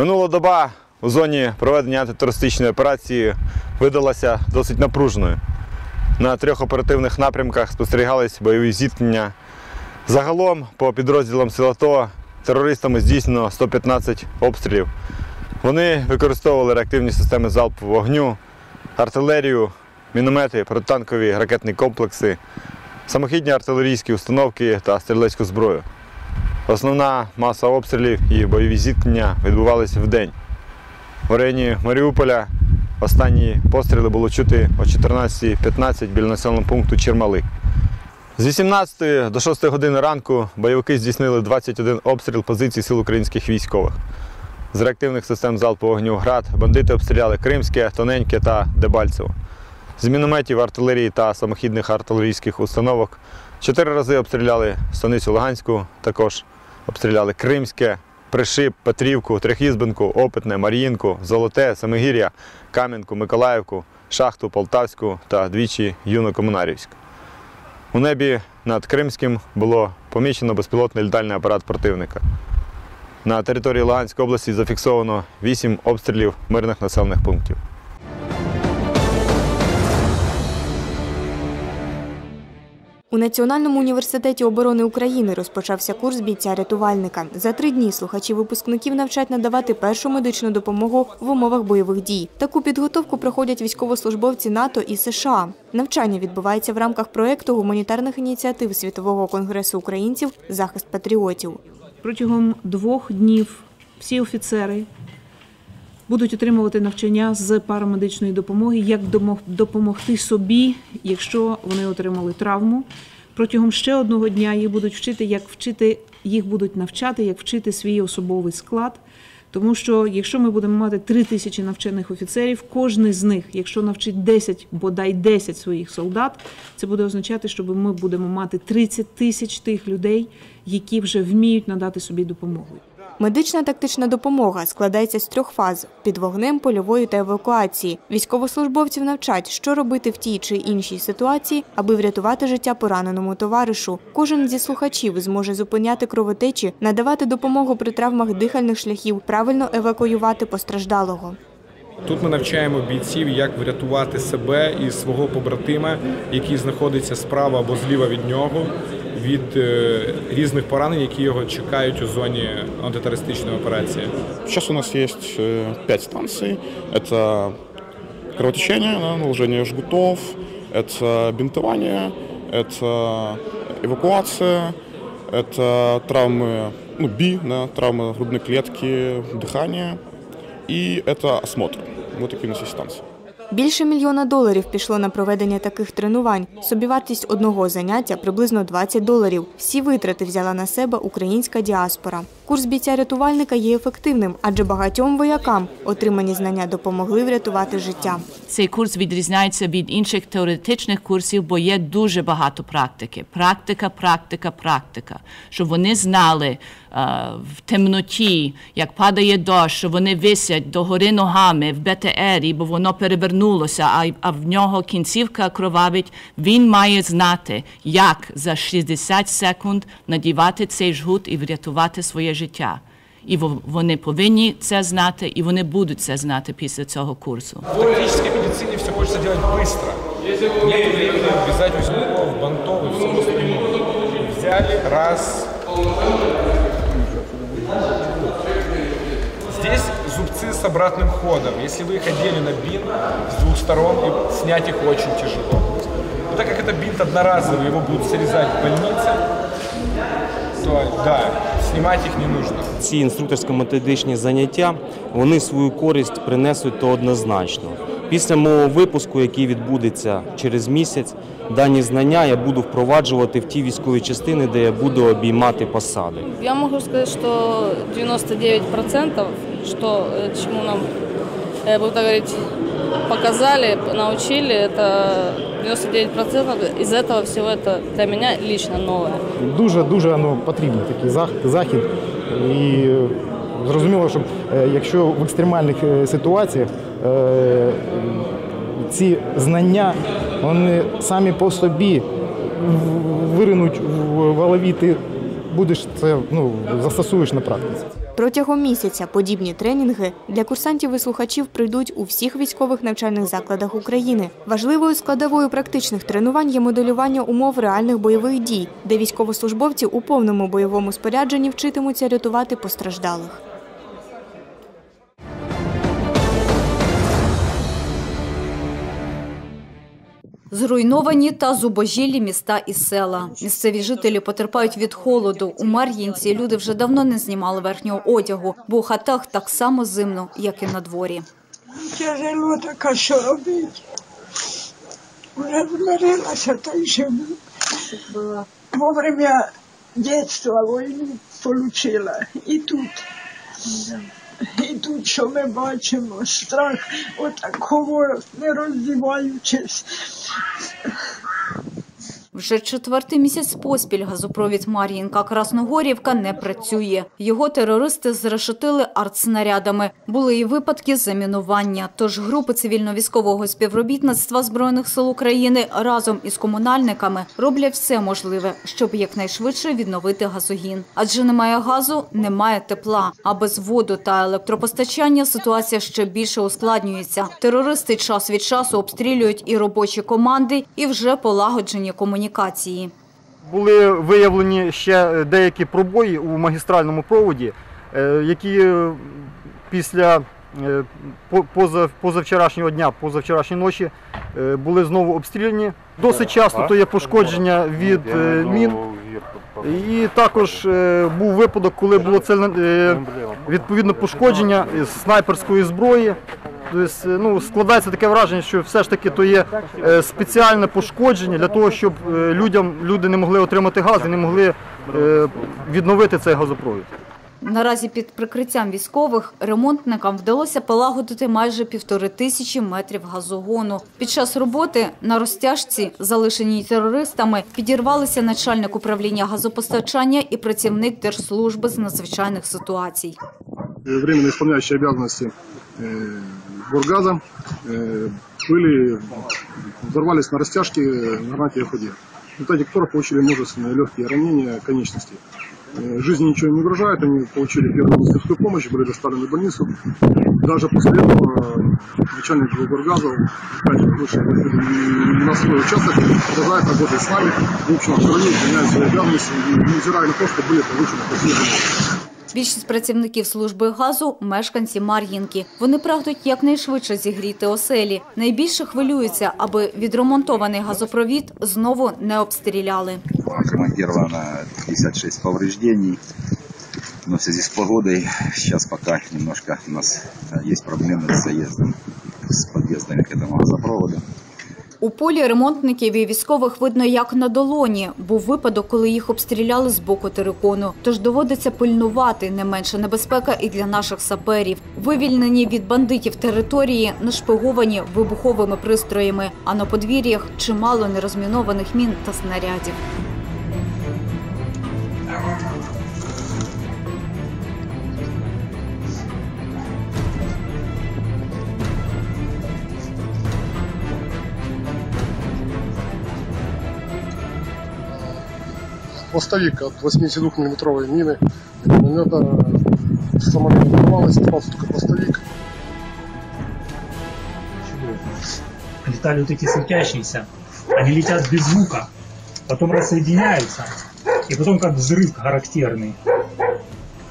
Минула доба у зоні проведення антитерористичної операції видалася досить напруженою. На трьох оперативних напрямках спостерігались бойові зіткнення. Загалом по підрозділам сил АТО терористами здійснено 115 обстрілів. Вони використовували реактивні системи залпового вогню, артилерію, міномети, протитанкові ракетні комплекси, самохідні артилерійські установки та стрілецьку зброю. Основна маса обстрілів і бойові зіткнення відбувалися вдень. В районі Маріуполя останні постріли було чути о 14.15 біля населеного пункту Чермали. З 18 до 6 години ранку бойовики здійснили 21 обстріл позицій сил українських військових. З реактивних систем залпового вогню «Град» бандити обстріляли Кримське, Тоненьке та Дебальцево. З мінометів, артилерії та самохідних артилерійських установок чотири рази обстріляли Станицю Луганську, також обстріляли Кримське, Пришип, Петрівку, Трьохізбинку, Опитне, Мар'їнку, Золоте, Самигір'я, Кам'янку, Миколаївку, Шахту, Полтавську та двічі Юно-Комунарівську. У небі над Кримським було помічено безпілотний літальний апарат противника. На території Луганської області зафіксовано 8 обстрілів мирних населених пунктів. У Національному університеті оборони України розпочався курс бійця-рятувальника. За три дні слухачі випускників навчать надавати першу медичну допомогу в умовах бойових дій. Таку підготовку проходять військовослужбовці НАТО і США. Навчання відбувається в рамках проєкту гуманітарних ініціатив Світового конгресу українців Захист патріотів. Протягом двох днів всі офіцери будуть отримувати навчання з парамедичної допомоги, як допомогти собі, якщо вони отримали травму. Протягом ще одного дня їх будуть вчити, як вчити, їх будуть навчати, як вчити свій особовий склад. Тому що якщо ми будемо мати три тисячі навчених офіцерів, кожен з них, якщо навчить 10, бодай 10 своїх солдат, це буде означати, що ми будемо мати 30 тисяч тих людей, які вже вміють надати собі допомогу. Медична тактична допомога складається з трьох фаз під вогнем, польової та евакуації. Військовослужбовців навчать, що робити в тій чи іншій ситуації, аби врятувати життя пораненому товаришу. Кожен зі слухачів зможе зупиняти кровотечі, надавати допомогу при травмах дихальних шляхів, правильно евакуювати постраждалого. Тут ми навчаємо бійців, як врятувати себе і свого побратима, який знаходиться справа або зліва від нього, від е, різних поранень, які його чекають у зоні антитерористичної операції. Сейчас у нас есть э, пять станций. Это кровотечение, да, наложение жгутов, это бинтование, это эвакуация, это травмы, ну, БИ, да, травмы грудной клетки, дыхания, и это осмотр. Вот такие у нас есть станции. Більше мільйона доларів пішло на проведення таких тренувань. Собівартість одного заняття приблизно 20 доларів. Всі витрати взяла на себе українська діаспора. Курс бійця-рятувальника є ефективним, адже багатьом воякам отримані знання допомогли врятувати життя. Цей курс відрізняється від інших теоретичних курсів, бо є дуже багато практики. Практика, практика, практика. Щоб вони знали е, в темноті, як падає дощ, що вони висять догори ногами в БТРі, бо воно перевернулося, а, а в нього кінцівка кровавить. Він має знати, як за 60 секунд надівати цей жгут і врятувати своє життя. І во- вони повинні це знати, і вони будуть це знати після цього курсу. В тактической медицине все хочется делать быстро. Нет времени вязать узелков, бантов и всего остального. Взяли, раз. Здесь зубцы с обратным ходом. Если вы их одели на бинт с двух сторон, и снять их очень тяжело. Но так как это бинт одноразовый, его будут срезать в больнице, то да, снимать их не нужно. ці інструкторсько-методичні заняття вони свою користь принесуть то однозначно. Після мого випуску, який відбудеться через місяць, дані знання я буду впроваджувати в ті військові частини, де я буду обіймати посади. Я могу сказать, что 99%, что, э, чему нам, будем так говорить, показали, научили, это 99% из этого всего это для меня лично новое. Дуже дуже ну, потрібний такий зах- захід. І е, зрозуміло, що е, якщо в екстремальних е, ситуаціях е, ці знання вони самі по собі в- виринуть в голові, ти будеш це ну, застосуєш на практиці. Протягом місяця подібні тренінги для курсантів і слухачів прийдуть у всіх військових навчальних закладах України. Важливою складовою практичних тренувань є моделювання умов реальних бойових дій, де військовослужбовці у повному бойовому спорядженні вчитимуться рятувати постраждалих. Зруйновані та зубожілі міста і села. Місцеві жителі потерпають від холоду. У Мар'їнці люди вже давно не знімали верхнього одягу, бо у хатах так само зимно, як і на дворі. Тяжело така, що робити. Уже змирилася та й живу. Во время дитинства війну отримала. І тут. І тут, що ми бачимо, страх, отак говорять, не роздіваючись. Вже четвертий місяць поспіль газопровід Мар'їнка Красногорівка не працює. Його терористи зрешетили артснарядами. Були і випадки замінування. Тож групи цивільно-військового співробітництва збройних сил України разом із комунальниками роблять все можливе, щоб якнайшвидше відновити газогін. Адже немає газу, немає тепла. А без воду та електропостачання ситуація ще більше ускладнюється. Терористи час від часу обстрілюють і робочі команди, і вже полагоджені комунікації. Були виявлені ще деякі пробої у магістральному проводі, е, які е, після е, позавчорашнього дня, позавчорашньої ночі е, були знову обстріляні. Досить часто то є пошкодження від е, мін. І також е, був випадок, коли було це відповідно пошкодження снайперської зброї. Тобто, ну, складається таке враження, що все ж таки то є е, спеціальне пошкодження для того, щоб е, людям люди не могли отримати газ і не могли відновити цей газопровід. Наразі під прикриттям військових ремонтникам вдалося полагодити майже півтори тисячі метрів газогону. Під час роботи на розтяжці, залишеній терористами, підірвалися начальник управління газопостачання і працівник Держслужби з надзвичайних ситуацій. временно исполняющие обязанности э, Бургаза э, были, взорвались на растяжке на гранате ОХД. В результате которых получили множественные легкие ранения конечностей. Э, Жизни ничего не угрожает, они получили первую медицинскую помощь, были доставлены в больницу. Даже после этого э, начальник Бургаза вышел на свой участок, продолжает работать с нами. В общем, абсолютно выполняет свои обязанности, невзирая на то, что были получены последние Більшість працівників служби газу – мешканці Мар'їнки. Вони прагнуть якнайшвидше зігріти оселі. Найбільше хвилюються, аби відремонтований газопровід знову не обстріляли. Отремонтировано 56 повреждений. Но в связи с погодой сейчас пока немножко у нас э, есть проблемы с заездом, с подъездами к этому газопроводу. У полі ремонтників і військових видно як на долоні. Був випадок, коли їх обстріляли з боку терикону. Тож доводиться пильнувати не менша небезпека і для наших саперів. Вивільнені від бандитів території, нашпиговані вибуховими пристроями, а на подвір'ях чимало нерозмінованих мін та снарядів. Хвостовик от 82-миллиметровой мины миномета самолет взорвалась, остался только хвостовик. летали вот эти светящиеся, они летят без звука, потом рассоединяются, и потом как взрыв характерный.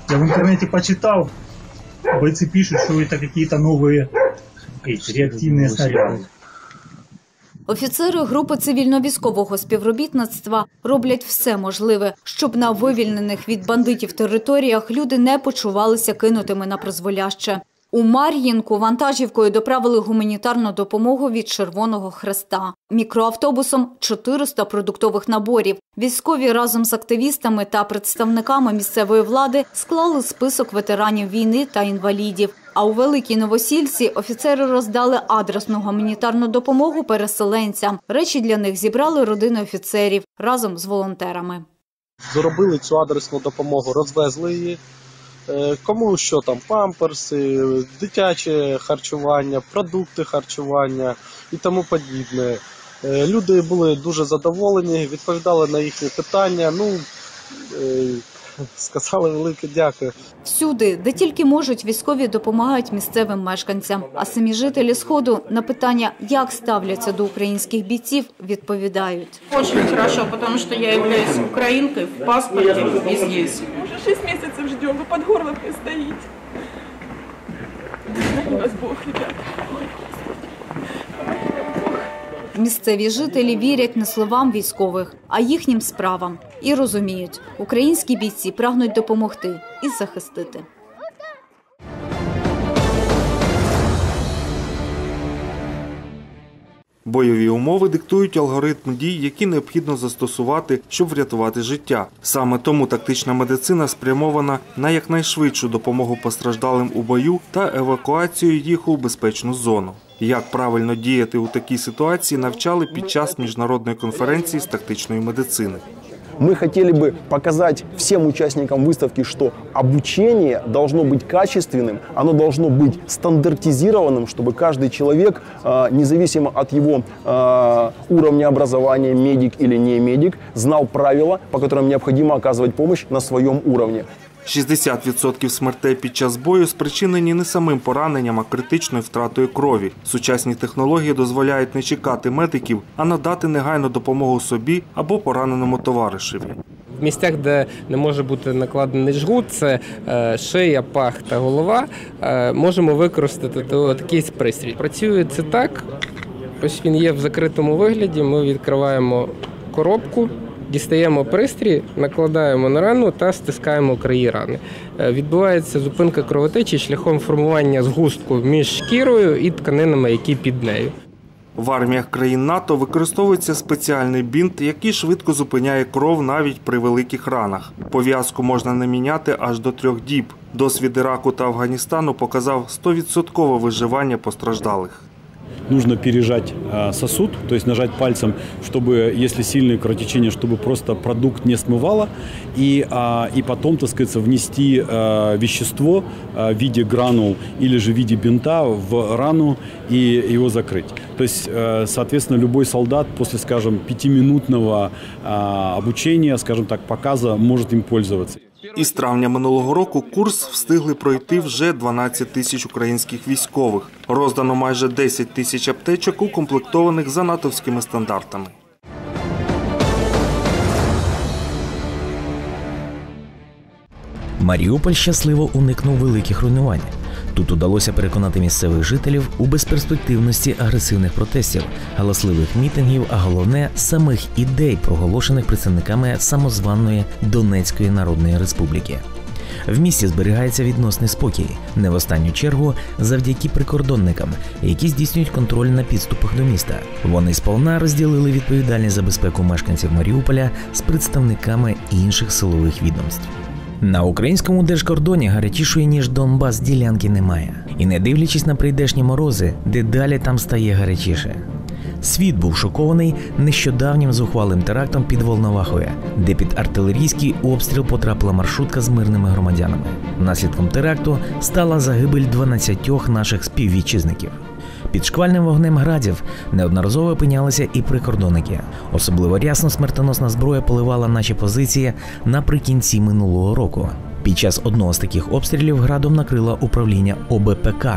Я в интернете почитал, бойцы пишут, что это какие-то новые эти, реактивные снаряды. Офіцери групи цивільно-військового співробітництва роблять все можливе, щоб на вивільнених від бандитів територіях люди не почувалися кинутими на призволяще. У Мар'їнку вантажівкою доправили гуманітарну допомогу від Червоного Хреста. Мікроавтобусом 400 продуктових наборів. Військові разом з активістами та представниками місцевої влади склали список ветеранів війни та інвалідів. А у Великій Новосільці офіцери роздали адресну гуманітарну допомогу переселенцям. Речі для них зібрали родини офіцерів разом з волонтерами. Зробили цю адресну допомогу, розвезли її. Е, Кому що там, памперси, дитяче харчування, продукти харчування і тому подібне. Е, Люди були дуже задоволені, відповідали на їхні питання. Ну, е, сказали велике дякую. Всюди, де тільки можуть, військові допомагають місцевим мешканцям. А самі жителі сходу на питання, як ставляться до українських бійців, відповідають. Очень хорошо, потому что я являюсь украинкой в паспорте и здесь. Уже 6 месяцев ждем, вы под горловкой стоите. Храни вас Бог, ребята. Місцеві жителі вірять не словам військових, а їхнім справам і розуміють, українські бійці прагнуть допомогти і захистити. Бойові умови диктують алгоритм дій, які необхідно застосувати, щоб врятувати життя. Саме тому тактична медицина спрямована на якнайшвидшу допомогу постраждалим у бою та евакуацію їх у безпечну зону. Як правильно діяти у такій ситуації, навчали під час міжнародної конференції з тактичної медицини. Мы хотели бы показать всем участникам выставки, что обучение должно быть качественным, оно должно быть стандартизированным, чтобы каждый человек, э, независимо от его э, уровня образования, медик или не медик, знал правила, по которым необходимо оказывать помощь на своем уровне. 60% смертей під час бою спричинені не самим пораненням, а критичною втратою крові. Сучасні технології дозволяють не чекати медиків, а надати негайну допомогу собі або пораненому товаришеві. В місцях, де не може бути накладений жгут, це е, шия, пах та голова. е, Можемо використати такий пристрій. Працює це так. Ось він є в закритому вигляді. Ми відкриваємо коробку, дістаємо пристрій, накладаємо на рану та стискаємо краї рани. Е, Відбувається зупинка кровотечі шляхом формування згустку між шкірою і тканинами, які під нею. В арміях країн НАТО використовується спеціальний бінт, який швидко зупиняє кров навіть при великих ранах. Пов'язку можна не міняти аж до трьох діб. Досвід Іраку та Афганістану показав 100% виживання постраждалих. Нужно пережать а, сосуд, то есть нажать пальцем, чтобы, если сильное кровотечение, чтобы просто продукт не смывало, и, а, и потом, так сказать, внести а, вещество в виде гранул или же в виде бинта в рану и его закрыть. То есть, э, соответственно, любой солдат после, скажем, пятиминутного обучения, скажем так, показа может им пользоваться. Із травня минулого року курс встигли пройти вже 12 тисяч українських військових. Роздано майже 10 тисяч аптечок, укомплектованих за натовськими стандартами. Маріуполь щасливо уникнув великих руйнувань. Тут удалося переконати місцевих жителів у безперспективності агресивних протестів, галасливих мітингів, а головне самих ідей, проголошених представниками самозваної Донецької Народної Республіки. В місті зберігається відносний спокій, не в останню чергу завдяки прикордонникам, які здійснюють контроль на підступах до міста. Вони сповна розділили відповідальність за безпеку мешканців Маріуполя з представниками інших силових відомств. На українському держкордоні гарячішої ніж Донбас ділянки немає. І не дивлячись на прийдешні морози, дедалі там стає гарячіше. Світ був шокований нещодавнім зухвалим терактом під Волновахою, де під артилерійський обстріл потрапила маршрутка з мирними громадянами. Наслідком теракту стала загибель 12 наших співвітчизників. Під шквальним вогнем градів неодноразово опинялися і прикордонники. Особливо рясно смертоносна зброя поливала наші позиції наприкінці минулого року. Під час одного з таких обстрілів градом накрило управління ОБПК,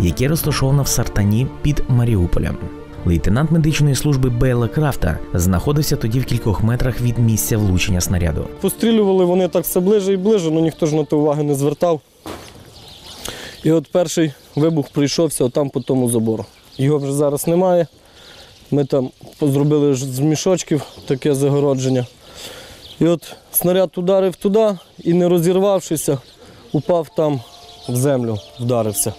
яке розташовано в Сартані під Маріуполем. Лейтенант медичної служби Бейла Крафта знаходився тоді в кількох метрах від місця влучення снаряду. Пострілювали вони так все ближе і ближе, але ніхто ж на то уваги не звертав. І от перший вибух прийшовся отам по тому забору. Його вже зараз немає. Ми там зробили з мішочків таке загородження. І от снаряд ударив туди і, не розірвавшися, упав там в землю, вдарився.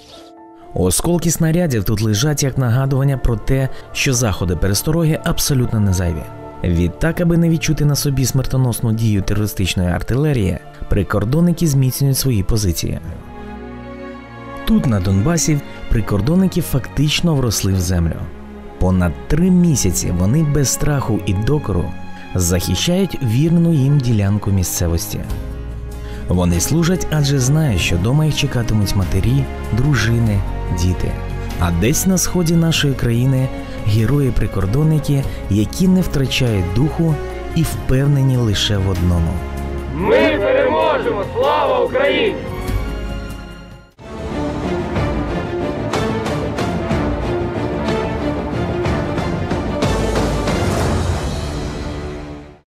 Осколки снарядів тут лежать як нагадування про те, що заходи перестороги абсолютно не зайві. Відтак, аби не відчути на собі смертоносну дію терористичної артилерії, прикордонники зміцнюють свої позиції. Тут, на Донбасі, прикордонники фактично вросли в землю. Понад три місяці вони без страху і докору захищають вірну їм ділянку місцевості. Вони служать, адже знають, що дома їх чекатимуть матері, дружини, діти. А десь на сході нашої країни герої-прикордонники, які не втрачають духу і впевнені лише в одному: Ми переможемо! Слава Україні!